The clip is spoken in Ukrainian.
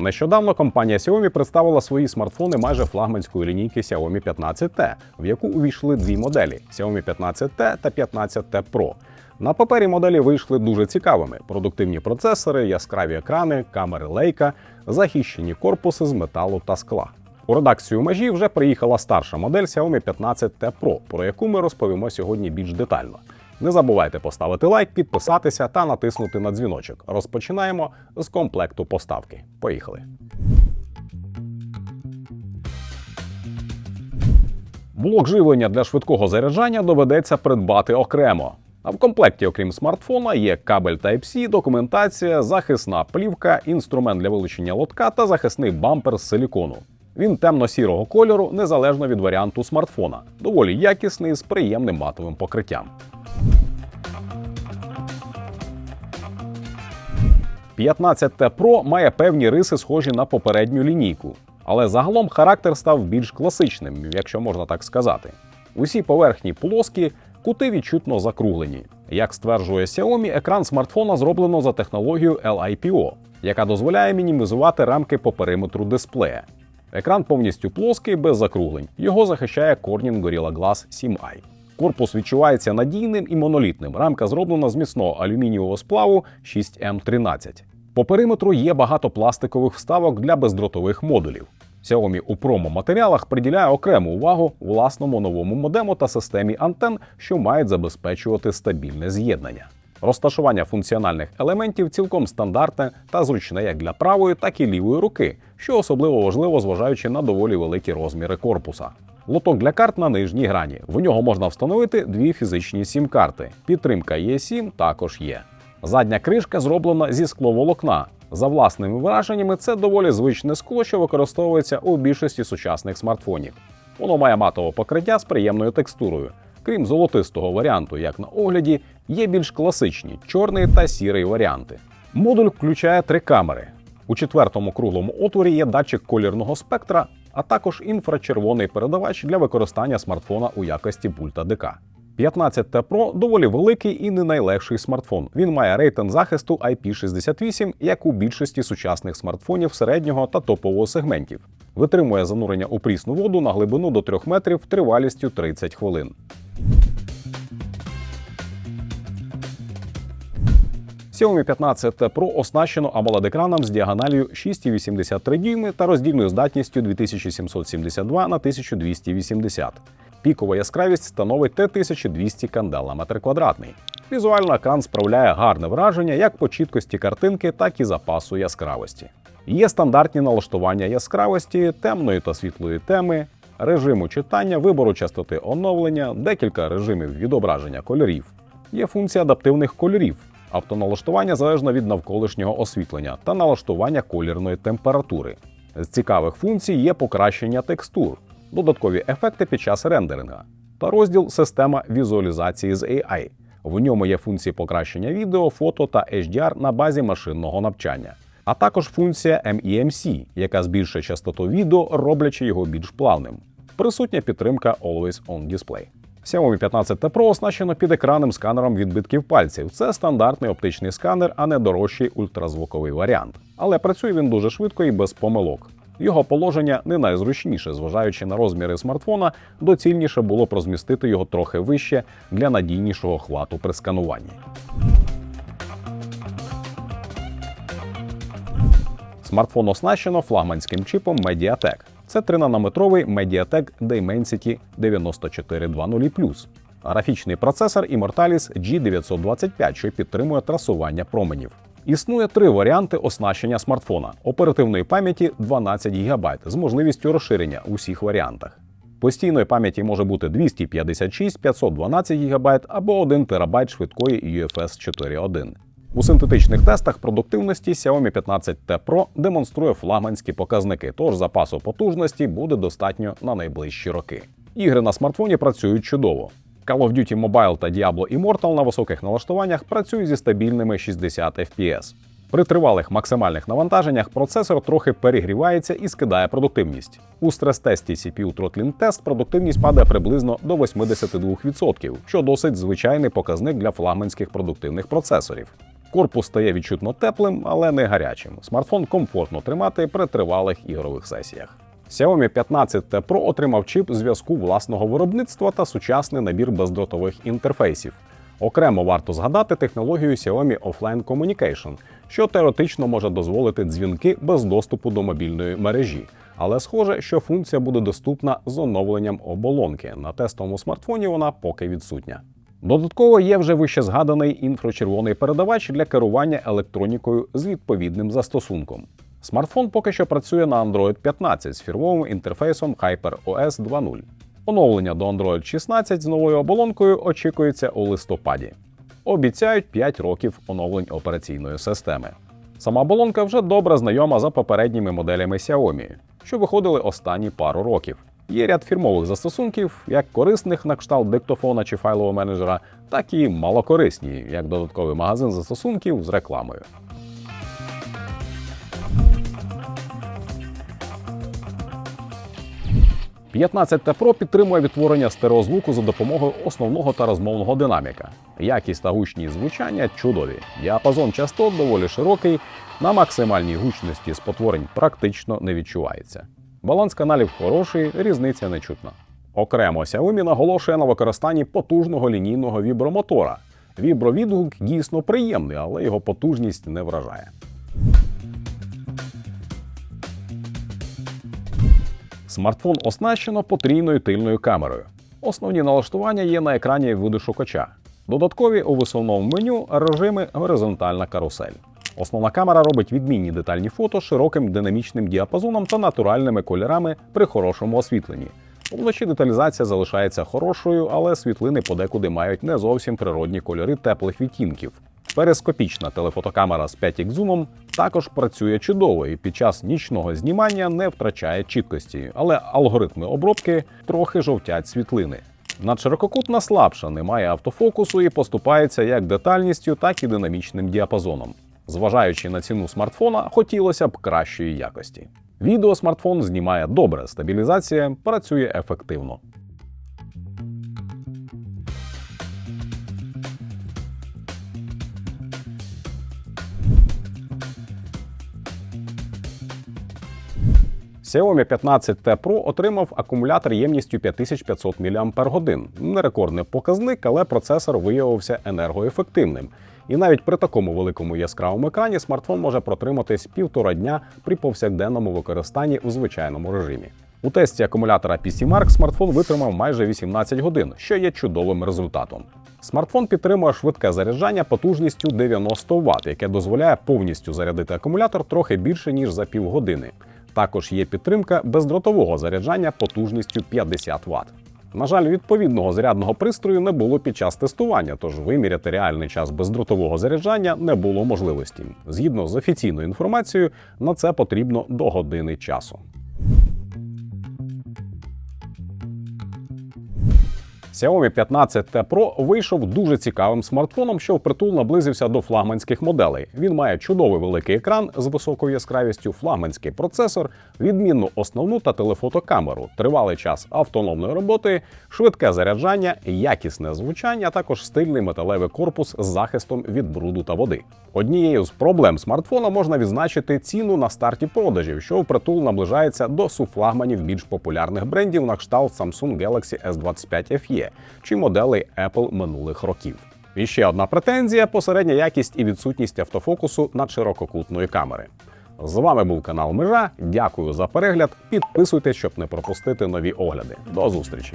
Нещодавно компанія Xiaomi представила свої смартфони майже флагманської лінійки Xiaomi 15T, в яку увійшли дві моделі Xiaomi 15T та 15T Pro. На папері моделі вийшли дуже цікавими: продуктивні процесори, яскраві екрани, камери лейка, захищені корпуси з металу та скла. У редакцію межі вже приїхала старша модель Xiaomi 15T Pro, про яку ми розповімо сьогодні більш детально. Не забувайте поставити лайк, підписатися та натиснути на дзвіночок. Розпочинаємо з комплекту поставки. Поїхали. Блок живлення для швидкого заряджання доведеться придбати окремо. А в комплекті, окрім смартфона, є кабель Type-C, документація, захисна плівка, інструмент для вилучення лотка та захисний бампер з силікону. Він темно-сірого кольору, незалежно від варіанту смартфона, доволі якісний з приємним матовим покриттям. 15T Pro має певні риси, схожі на попередню лінійку, але загалом характер став більш класичним, якщо можна так сказати. Усі поверхні плоскі, кути відчутно закруглені. Як стверджує Xiaomi, екран смартфона зроблено за технологією LIPO, яка дозволяє мінімізувати рамки по периметру дисплея. Екран повністю плоский без закруглень. Його захищає Corning Gorilla Glass 7i. Корпус відчувається надійним і монолітним. Рамка зроблена з міцного алюмінієвого сплаву 6M13. По периметру є багато пластикових вставок для бездротових модулів. Xiaomi у промо-матеріалах приділяє окрему увагу власному новому модему та системі антен, що мають забезпечувати стабільне з'єднання. Розташування функціональних елементів цілком стандартне та зручне як для правої, так і лівої руки, що особливо важливо, зважаючи на доволі великі розміри корпуса. Лоток для карт на нижній грані. В нього можна встановити дві фізичні сім-карти. Підтримка E7 також є. Задня кришка зроблена зі скловолокна. За власними враженнями, це доволі звичне скло, що використовується у більшості сучасних смартфонів. Воно має матове покриття з приємною текстурою. Крім золотистого варіанту, як на огляді, є більш класичні чорний та сірий варіанти. Модуль включає три камери. У четвертому круглому отворі є датчик колірного спектра, а також інфрачервоний передавач для використання смартфона у якості пульта ДК. 15T Pro доволі великий і не найлегший смартфон. Він має рейтинг захисту IP68, як у більшості сучасних смартфонів середнього та топового сегментів. Витримує занурення у прісну воду на глибину до 3 метрів тривалістю 30 хвилин. Xiaomi 15T Pro оснащено AMOLED-екраном з діагоналію 6,83 дюйми та роздільною здатністю 2772 на 1280. Пікова яскравість становить Т1200 кандел на метр квадратний. Візуально екран справляє гарне враження як по чіткості картинки, так і запасу яскравості. Є стандартні налаштування яскравості, темної та світлої теми, режиму читання, вибору частоти оновлення, декілька режимів відображення кольорів. Є функція адаптивних кольорів, автоналаштування залежно від навколишнього освітлення та налаштування колірної температури. З цікавих функцій є покращення текстур, додаткові ефекти під час рендеринга та розділ Система візуалізації з AI. В ньому є функції покращення відео, фото та HDR на базі машинного навчання, а також функція MEMC, яка збільшує частоту відео, роблячи його більш плавним. Присутня підтримка Always On Display. Xiaomi 15T Pro оснащено підекранним сканером відбитків пальців. Це стандартний оптичний сканер, а не дорожчий ультразвуковий варіант. Але працює він дуже швидко і без помилок. Його положення не найзручніше, зважаючи на розміри смартфона, доцільніше було б розмістити його трохи вище для надійнішого хвату при скануванні. Смартфон оснащено флагманським чипом Mediatek. Це 3-нанометровий Mediatek Dimensity 9420+. Графічний процесор Immortalis G925, що підтримує трасування променів. Існує три варіанти оснащення смартфона: оперативної пам'яті 12 ГБ з можливістю розширення у всіх варіантах. Постійної пам'яті може бути 256, 512 ГБ або 1 ТБ швидкої UFS 4.1. У синтетичних тестах продуктивності Xiaomi 15T Pro демонструє флагманські показники, тож запасу потужності буде достатньо на найближчі роки. Ігри на смартфоні працюють чудово. Call of Duty Mobile та Diablo Immortal на високих налаштуваннях працюють зі стабільними 60 FPS. При тривалих максимальних навантаженнях процесор трохи перегрівається і скидає продуктивність. У стрес-тесті CPU Throttling Test продуктивність падає приблизно до 82%, що досить звичайний показник для флагманських продуктивних процесорів. Корпус стає відчутно теплим, але не гарячим. Смартфон комфортно тримати при тривалих ігрових сесіях. Xiaomi 15 T Pro отримав чип зв'язку власного виробництва та сучасний набір бездротових інтерфейсів. Окремо варто згадати технологію Xiaomi Offline Communication, що теоретично може дозволити дзвінки без доступу до мобільної мережі. Але схоже, що функція буде доступна з оновленням оболонки. На тестовому смартфоні вона поки відсутня. Додатково є вже вище згаданий інфрачервоний передавач для керування електронікою з відповідним застосунком. Смартфон поки що працює на Android 15 з фірмовим інтерфейсом HyperOS 2.0. Оновлення до Android 16 з новою оболонкою очікується у листопаді. Обіцяють 5 років оновлень операційної системи. Сама оболонка вже добре знайома за попередніми моделями Xiaomi, що виходили останні пару років. Є ряд фірмових застосунків, як корисних на кшталт диктофона чи файлового менеджера, так і малокорисні, як додатковий магазин застосунків з рекламою. – 15 T Pro підтримує відтворення стереозвуку за допомогою основного та розмовного динаміка. Якість та гучність звучання чудові. Діапазон частот доволі широкий, на максимальній гучності спотворень практично не відчувається. Баланс каналів хороший, різниця не чутна. Окремо Xiaomi наголошує на використанні потужного лінійного вібромотора. Вібровідгук дійсно приємний, але його потужність не вражає. Смартфон оснащено потрійною тильною камерою. Основні налаштування є на екрані видошукача. Додаткові у висувному меню режими горизонтальна карусель. Основна камера робить відмінні детальні фото широким динамічним діапазоном та натуральними кольорами при хорошому освітленні. Вночі деталізація залишається хорошою, але світлини подекуди мають не зовсім природні кольори теплих відтінків. Перископічна телефотокамера з 5 зумом також працює чудово і під час нічного знімання не втрачає чіткості, але алгоритми обробки трохи жовтять світлини. Надширококутна слабша, не має автофокусу і поступається як детальністю, так і динамічним діапазоном. Зважаючи на ціну смартфона, хотілося б кращої якості. Відео смартфон знімає добре, стабілізація працює ефективно. Xiaomi 15 T Pro отримав акумулятор ємністю 5500 мАч. Не рекордний показник, але процесор виявився енергоефективним. І навіть при такому великому яскравому екрані смартфон може протриматись півтора дня при повсякденному використанні у звичайному режимі. У тесті акумулятора PC Mark смартфон витримав майже 18 годин, що є чудовим результатом. Смартфон підтримує швидке заряджання потужністю 90 Вт, яке дозволяє повністю зарядити акумулятор трохи більше ніж за півгодини. Також є підтримка бездротового заряджання потужністю 50 Вт. На жаль, відповідного зарядного пристрою не було під час тестування, тож виміряти реальний час бездротового заряджання не було можливості. Згідно з офіційною інформацією, на це потрібно до години часу. Xiaomi 15 T Pro вийшов дуже цікавим смартфоном, що впритул наблизився до флагманських моделей. Він має чудовий великий екран з високою яскравістю, флагманський процесор, відмінну основну та телефотокамеру, тривалий час автономної роботи, швидке заряджання, якісне звучання, а також стильний металевий корпус з захистом від бруду та води. Однією з проблем смартфона можна відзначити ціну на старті продажів, що впритул наближається до суфлагманів більш популярних брендів на кшталт Samsung Galaxy S25 FE чи моделей Apple минулих років. І ще одна претензія: посередня якість і відсутність автофокусу над ширококутної камери. З вами був канал Межа. Дякую за перегляд. Підписуйтесь, щоб не пропустити нові огляди. До зустрічі!